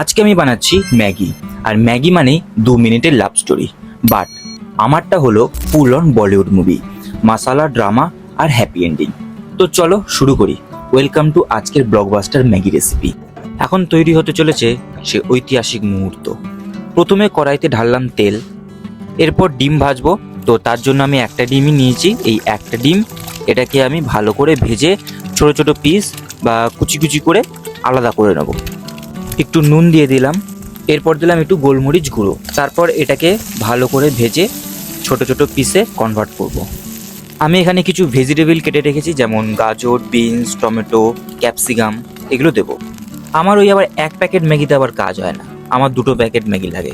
আজকে আমি বানাচ্ছি ম্যাগি। আর ম্যাগি মানেই দু মিনিটের লাভ স্টোরি বাট আমারটা হলো full on Bollywood movie masala drama R happy ending তো চলো শুরু করি। ওয়েলকাম টু আজকের ব্লকবাস্টার ম্যাগি রেসিপি এখন তৈরি হতে চলেছে সে ঐতিহাসিক মুহূর্ত। প্রথমে কড়াইতে ঢাললাম তেল। এরপর ডিম ভাজবো। তো তার জন্য আমি একটা ডিমই নিয়েছি। এই একটা ডিম, এটাকে আমি ভালো করে ভেজে ছোট ছোট পিস বা কুচি কুচি করে আলাদা করে নেব। একটু নুন দিয়ে দিলাম। এরপর দিলাম একটু গোলমরিচ গুঁড়ো। তারপর এটাকে ভালো করে ভেজে ছোট ছোট পিসে কনভার্ট করব। আমি এখানে কিছু ভেজিটেবল কেটে রেখেছি, যেমন গাজর বিনস টমেটো ক্যাপসিকাম এগুলো দেবো। আমার ওই আবার এক প্যাকেট ম্যাগিতে আবার কাজ হয় না। আমার দুটো প্যাকেট ম্যাগি লাগে।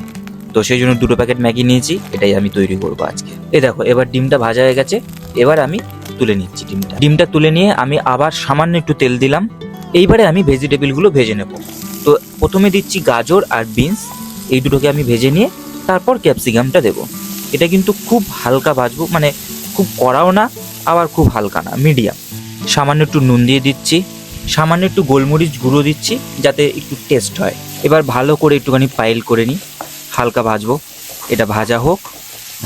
তো সেই জন্য দুটো প্যাকেট ম্যাগি নিয়েছি, এটাই আমি তৈরি করব আজকে। এ দেখো, এবার ডিমটা ভাজা হয়ে গেছে। এবার আমি তুলে নিচ্ছি ডিমটা। ডিমটা তুলে নিয়ে আমি আবার সামান্য একটু তেল দিলাম। এইবারে আমি ভেজিটেবলগুলো ভেজে নেব। তো প্রথমে দিচ্ছি গাজর আর বিনস, এই দুটোকে আমি ভেজে নিয়ে তারপর ক্যাপসিকামটা দেব। এটা কিন্তু খুব হালকা ভাজবো মানে খুব কড়াও না, আবার খুব হালকা না, মিডিয়াম। সামান্য একটু নুন দিয়ে দিচ্ছি, সামান্য একটু গোলমরিচ গুঁড়ো দিচ্ছি, যাতে একটু টেস্ট হয়। এবার ভালো করে একটুখানি পাইল করে নিই, হালকা ভাজবো। এটা ভাজা হোক,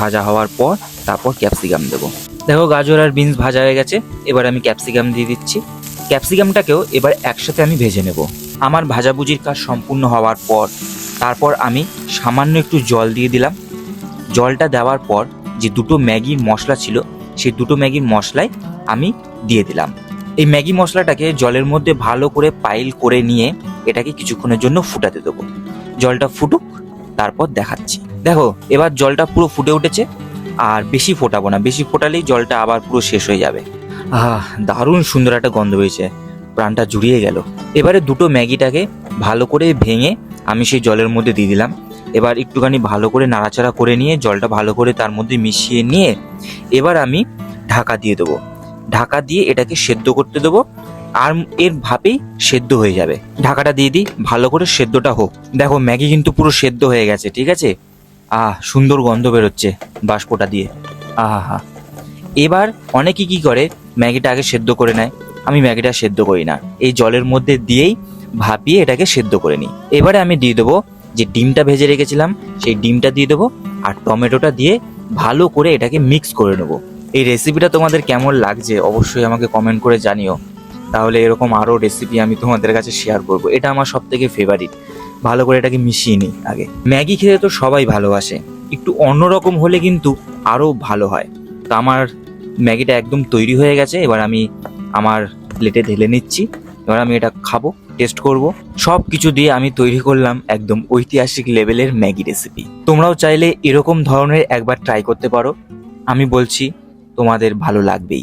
ভাজা হওয়ার পর তারপর ক্যাপসিকাম দেবো। দেখো গাজর আর বিনস ভাজা হয়ে গেছে, এবার আমি ক্যাপসিকাম দিয়ে দিচ্ছি। ক্যাপসিকামটাকেও এবার একসাথে আমি ভেজে নেব। আমার ভাজাভুজির কাজ সম্পূর্ণ হওয়ার পর, তারপর আমি সামান্য একটু জল দিয়ে দিলাম। জলটা দেওয়ার পর যে দুটো ম্যাগির মশলা ছিল, সেই দুটো ম্যাগির মশলাই আমি দিয়ে দিলাম। এই ম্যাগি মশলাটাকে জলের মধ্যে ভালো করে পাইল করে নিয়ে এটাকে কিছুক্ষণের জন্য ফুটাতে দেবো। জলটা ফুটুক, তারপর দেখাচ্ছি। দেখো, এবার জলটা পুরো ফুটে উঠেছে, আর বেশি ফোটাবো না। বেশি ফোটালেই জলটা আবার পুরো শেষ হয়ে যাবে। আহ, দারুণ সুন্দর একটা গন্ধ হয়েছে প্রাণটা জুড়িয়ে গেল। এবারে দুটো ম্যাগিটাকে ভালো করে ভেঙে আমি সেই জলের মধ্যে দিয়ে দিলাম। এবার একটুখানি ভালো করে নাড়াচাড়া করে নিয়ে জলটা ভালো করে তার মধ্যে মিশিয়ে নিয়ে এবার আমি ঢাকা দিয়ে দেবো। ঢাকা দিয়ে এটাকে সেদ্ধ করতে দেবো। আর এর ভাবেই সেদ্ধ হয়ে যাবে। ঢাকাটা দিয়ে দিই, ভালো করে সেদ্ধটা হোক। দেখো ম্যাগি কিন্তু পুরো সেদ্ধ হয়ে গেছে, ঠিক আছে? আহ, সুন্দর গন্ধ বেরোচ্ছে বাষ্পটা দিয়ে। আহা হা এবার অনেকে কি করে, ম্যাগিটা আগে সেদ্ধ করে নেয়। আমি ম্যাগিটা সেদ্ধ করি না। এই জলের মধ্যে দিয়েই ভাপিয়ে এটাকে সেদ্ধ করে নিই। এবারে আমি দিয়ে দেবো যে ডিমটা ভেজে রেখেছিলাম, সেই ডিমটা দিয়ে দেবো আর টমেটোটা দিয়ে ভালো করে এটাকে মিক্স করে নেব। এই রেসিপিটা তোমাদের কেমন লাগছে অবশ্যই আমাকে কমেন্ট করে জানিও। তাহলে এরকম আরও রেসিপি আমি তোমাদের কাছে শেয়ার করব। এটা আমার সব থেকে ফেভারিট ভালো করে এটাকে মিশিয়ে নিই আগে। ম্যাগি খেতে তো সবাই ভালোবাসে। একটু অন্যরকম হলে কিন্তু আরও ভালো হয়। তো আমার ম্যাগিটা একদম তৈরি হয়ে গেছে। এবার আমি আমার প্লেটে ঢেলে নিচ্ছি। এবার আমি এটা খাব টেস্ট করব। সব কিছু দিয়ে আমি তৈরি করলাম একদম ঐতিহাসিক লেভেলের ম্যাগি রেসিপি তোমরাও চাইলে এরকম ধরনের একবার ট্রাই করতে পারো। আমি বলছি, তোমাদের ভালো লাগবেই।